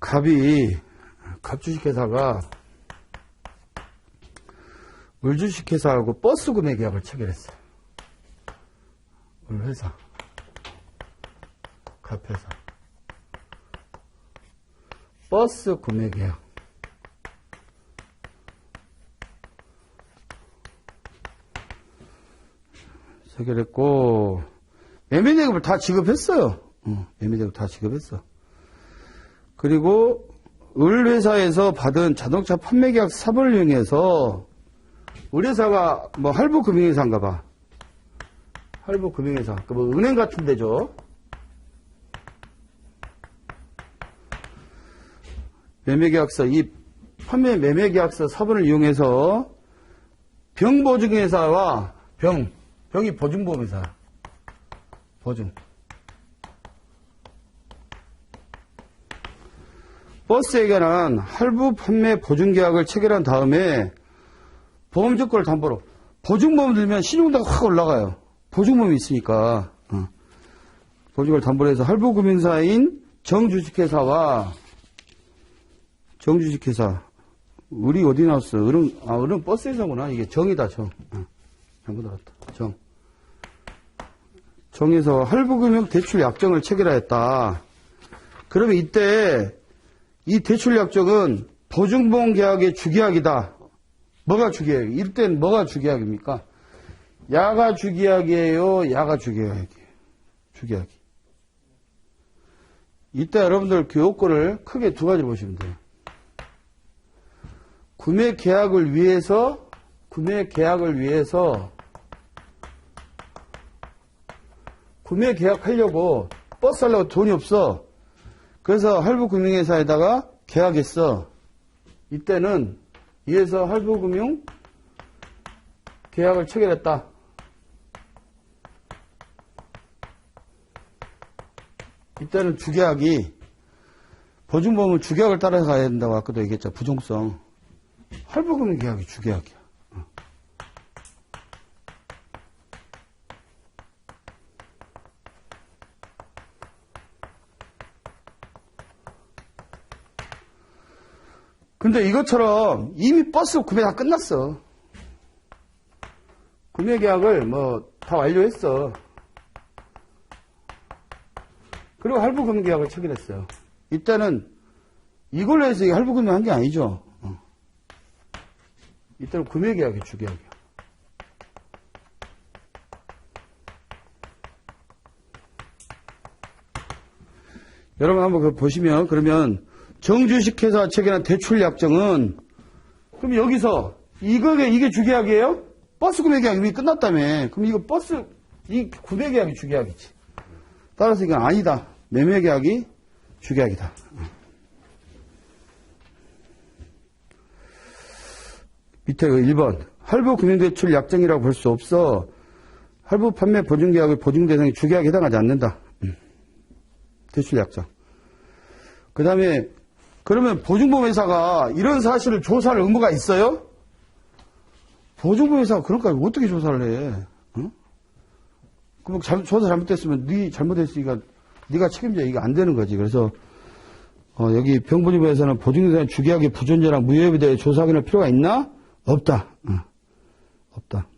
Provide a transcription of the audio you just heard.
갑이 갑주식회사가 을주식회사하고 버스 구매 계약을 체결했어요. 을 회사, 갑회사, 버스 구매 계약. 체결했고 매매대금을 다 지급했어요. 어, 매매대금 다 지급했어. 그리고 을회사에서 받은 자동차 판매 계약 사본을 이용해서 을회사가 뭐 할부금융회사인가 봐. 할부금융회사. 그 뭐 은행 같은 데죠. 매매계약서, 이 판매 매매계약서 사본을 이용해서 병보증회사와 병, 병이 보증보험회사. 보증. 버스에 관한 할부 판매 보증 계약을 체결한 다음에 보험 조건을 담보로 보증보험 들면 신용도가 확 올라가요. 보증보험이 있으니까 어. 보증을 담보로 해서 할부금융사인 정주식회사와 정주식회사 우리 어디 나왔어? 어른 아 어른 버스 회사구나 이게 정이다 정. 어. 잘못 알았다 정. 정에서 할부금융 대출 약정을 체결하였다. 그러면 이때 이 대출 약정은 보증보험 계약의 주계약이다. 뭐가 주계약? 이때는 뭐가 주계약입니까? 야가 주계약이에요. 야가 주계약이에요. 주계약이. 이때 여러분들 교육권을 크게 두 가지로 보시면 돼요. 구매 계약을 위해서 구매 계약을 위해서 구매 계약하려고 버스 하려고 돈이 없어. 그래서 할부금융회사에다가 계약했어. 이때는 이에서 할부금융 계약을 체결했다. 이때는 주계약이 보증보험은 주계약을 따라서 가야 된다고 아까도 얘기했죠. 부종성. 할부금융 계약이 주계약이야. 근데 이것처럼 이미 버스 구매 다 끝났어. 구매 계약을 뭐 다 완료했어. 그리고 할부 금융 계약을 체결했어요. 이때는 이걸로 해서 이 할부 금융 한 게 아니죠. 어. 이때는 구매 계약이 주계약이야. 여러분 한번 그 보시면 그러면 정주식 회사 체결한 대출 약정은 그럼 여기서 이거게 이게 주계약이에요? 버스 구매 계약 이미 끝났다며. 그럼 이거 버스 이 구매 계약이 주계약이지. 따라서 이건 아니다. 매매 계약이 주계약이다. 밑에 그 1번 할부 금융대출 약정이라고 볼 수 없어. 할부 판매 보증 계약의 보증 대상이 주계약에 해당하지 않는다. 음. 대출 약정. 그 다음에 그러면 보증보험 회사가 이런 사실을 조사할 의무가 있어요? 보증보험 회사가 그런 거 어떻게 조사를 해? 어? 그럼 잘, 조사 잘못됐으면 네 잘못했으니까 네가 책임져 이게 안 되는 거지. 그래서 어, 여기 병보증보험에서는 보증회사 주계약의 부존재랑 무효에 대해 조사 확인할 필요가 있나? 없다. 어, 없다.